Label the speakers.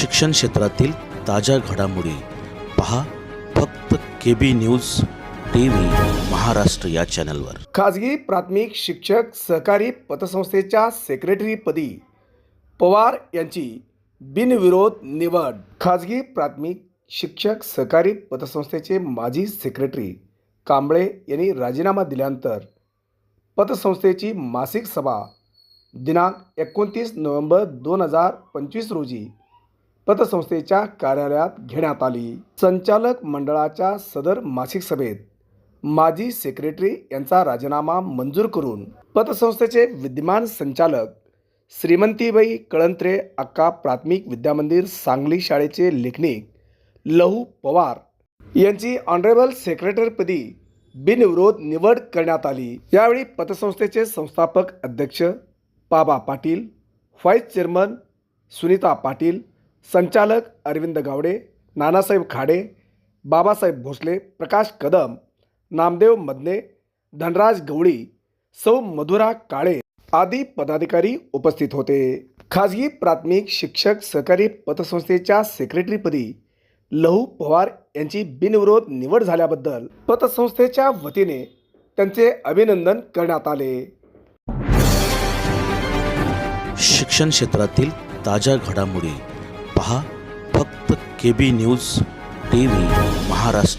Speaker 1: शिक्षण क्षेत्रातील ताज्या घडामोडी पहा फक्त K B news T V Maharashtra या चॅनलवर.
Speaker 2: खाजगी प्राथमिक शिक्षक सहकारी पतसंस्थेच्या सेक्रेटरीपदी पवार यांची बिनविरोध निवड. खाजगी प्राथमिक शिक्षक सहकारी पतसंस्थेचे माजी सेक्रेटरी कांबळे यांनी राजीनामा दिल्यानंतर पतसंस्थेची मासिक सभा दिनांक एकोणतीस नोव्हेंबर दोन हजार पंचवीस रोजी पतसंस्थेच्या कार्यालयात घेण्यात आली. संचालक मंडळाच्या सदर मासिक सभेत माजी सेक्रेटरी यांचा राजीनामा मंजूर करून पतसंस्थेचे विद्यमान संचालक श्रीमंतीबाई कळंत्रे अक्का प्राथमिक विद्यामंदिर सांगली शाळेचे लेखनिक लहू पवार यांची ऑनरेबल सेक्रेटरीपदी बिनविरोध निवड करण्यात आली. यावेळी पतसंस्थेचे संस्थापक अध्यक्ष बाबा पाटील व्हाईस चेअरमन सुनीता पाटील संचालक अरविंद गावडे नानासाहेब खाडे बाबासाहेब भोसले प्रकाश कदम नामदेव मदने धनराज गवळी सौ मधुरा काळे आदी पदाधिकारी उपस्थित होते. खाजगी प्राथमिक शिक्षक सहकारी पतसंस्थेच्या सेक्रेटरीपदी लहू पवार यांची बिनविरोध निवड झाल्याबद्दल पतसंस्थेच्या वतीने त्यांचे अभिनंदन करण्यात आले.
Speaker 1: शिक्षण क्षेत्रातील ताज्या घडामोडी पहा फक्त K B news T V Maharashtra.